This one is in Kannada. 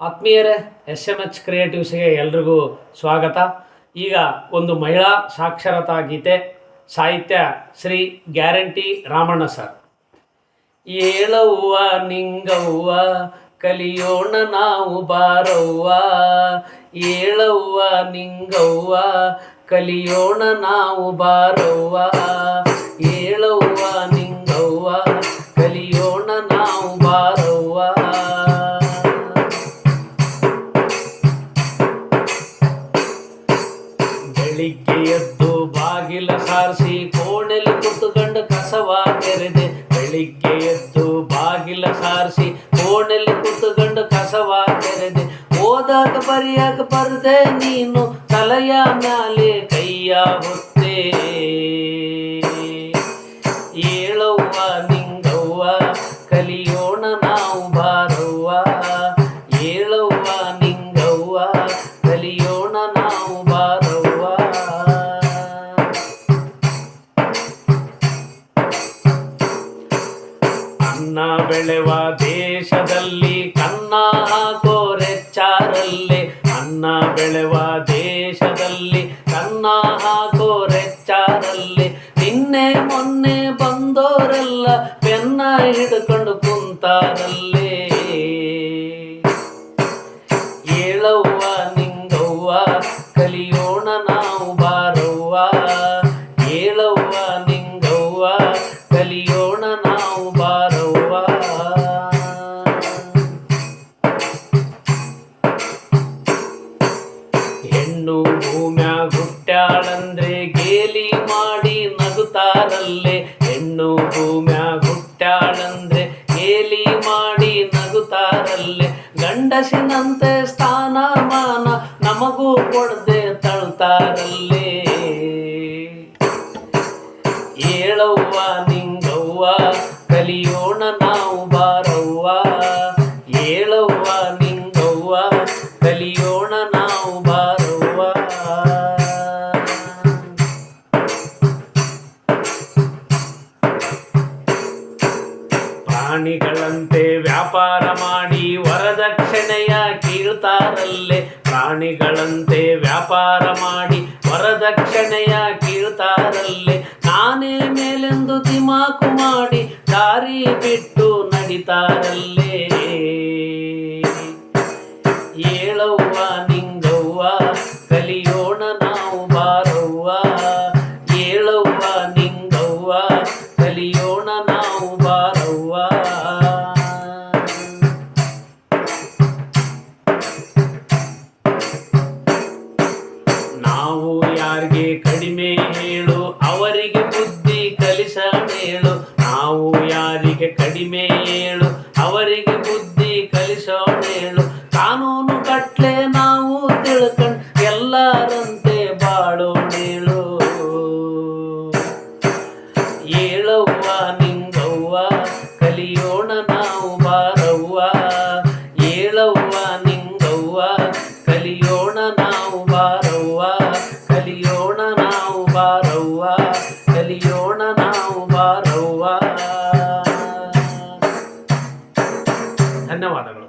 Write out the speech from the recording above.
ಆತ್ಮೀಯರೇ ಎಸ್ ಎಂ ಎಚ್ ಕ್ರಿಯೇಟಿವ್ಸ್ಗೆ ಎಲ್ರಿಗೂ ಸ್ವಾಗತ. ಈಗ ಒಂದು ಮಹಿಳಾ ಸಾಕ್ಷರತಾ ಗೀತೆ, ಸಾಹಿತ್ಯ ಶ್ರೀ ಗ್ಯಾರಂಟಿ ರಾಮಣ್ಣ ಸರ್. ಏಳವ್ವ, ನಿಂಗವ್ವ, ಕಲಿಯೋಣ ನಾವು ಬಾರವ್ವ. ಏಳವ್ವ, ನಿಂಗವ್ವ, ಕಲಿಯೋಣ ನಾವು ಬಾರವ್ವ. ಏಳವ್ವ ಬೆಳಿಗ್ಗೆ ಎದ್ದು ಬಾಗಿಲ ಸಾರಿಸಿ ಕೋಣೆಲಿ ಕುತ್ಕೊಂಡು ಕಸವ ತೆರೆದೆ. ಬೆಳಿಗ್ಗೆ ಎದ್ದು ಬಾಗಿಲ ಸಾರಿಸಿ ಕೋಣೆಲಿ ಕುತ್ಕೊಂಡು ಕಸವ ತೆರೆದೆ. ಓದಾಕ ಬರಿಯಾಕ ಬರ್ದೆ ನೀನು ತಲೆಯ ಮ್ಯಾಲೆ ಕೈಯ ಹೊತ್ತೆ. ಏಳವ್ವ, ನಿಂಗವ್ವ, ಕಲಿಯೋಣ ನಾವು ಬೆಳೆವ ದೇಶದಲ್ಲಿ ಕನ್ನ ಹಾಕೋರೆಚ್ಚಾರಲ್ಲೇ ಅನ್ನ ಬೆಳೆವ ದೇಶದಲ್ಲಿ ಕನ್ನ ಹಾಕೋರೆಚ್ಚಾರಲ್ಲೇ ನಿನ್ನೆ ಮೊನ್ನೆ ಬಂದೋರೆಲ್ಲ ಬೆನ್ನ ಹಿಡ್ಕೊಂಡು ಕುಂತಾರಲ್ಲೇ. ಹೆಣ್ಣು ಭೂಮ್ಯ ಗುಟ್ಟಾಳಂದ್ರೆ ಗೇಲಿ ಮಾಡಿ ನಗುತ್ತಾರಲ್ಲೇ ಹೆಣ್ಣು ಭೂಮ್ಯ ಗುಟ್ಟಾಳಂದ್ರೆ ಗೇಲಿ ಮಾಡಿ ನಗುತ್ತಾರಲ್ಲೇ ಗಂಡಸಿನಂತೆ ಸ್ಥಾನಮಾನ ನಮಗೂ ಕೊಡದೆ ತಳ್ತಾರಲ್ಲೇ ಏಳವ್ವ ನಿಂಗವ್ವ ಕಲಿಯೋಣ ನಾವು ಬಾರವ್ವ ಪ್ರಾಣಿಗಳಂತೆ ವ್ಯಾಪಾರ ಮಾಡಿ ವರದಕ್ಷಿಣೆಯ ಕೀಳ್ತಾರಲ್ಲೇ ಪ್ರಾಣಿಗಳಂತೆ ವ್ಯಾಪಾರ ಮಾಡಿ ವರದಕ್ಷಿಣೆಯ ಕೀಳ್ತಾರಲ್ಲೇ ನಾನೇ ಮೇಲೆಂದು ದಿಮಾಕು ಮಾಡಿ ದಾರಿ ಬಿಟ್ಟು ನಡಿತಾರಲ್ಲೇ. ಏಳವ್ವ ನಾವು ಯಾರಿಗೆ ಕಡಿಮೆ ಹೇಳು, ಅವರಿಗೆ ಬುದ್ಧಿ ಕಲಿಸಬೇಳು. ನಾವು ಯಾರಿಗೆ ಕಡಿಮೆ ಹೇಳು, ಅವರಿಗೆ ಬುದ್ಧಿ ಕಲಿಸಬೇಳು. ಕಾನೂನು ಕಟ್ಲೆ ನಾವು ತಿಳ್ಕೊಂಡು ಎಲ್ಲರಂತೆ ಕಲಿಯೋಣ ನಾವು ಬಾರವ್ವ, ಏಳವ್ವ ನಿಂಗವ್ವ, ಕಲಿಯೋಣ ನಾವು ಬಾರವ್ವ, ಕಲಿಯೋಣ ನಾವು ಬಾರವ್ವ, ಕಲಿಯೋಣ ನಾವು ಬಾರವ್ವ. ಧನ್ಯವಾದಗಳು.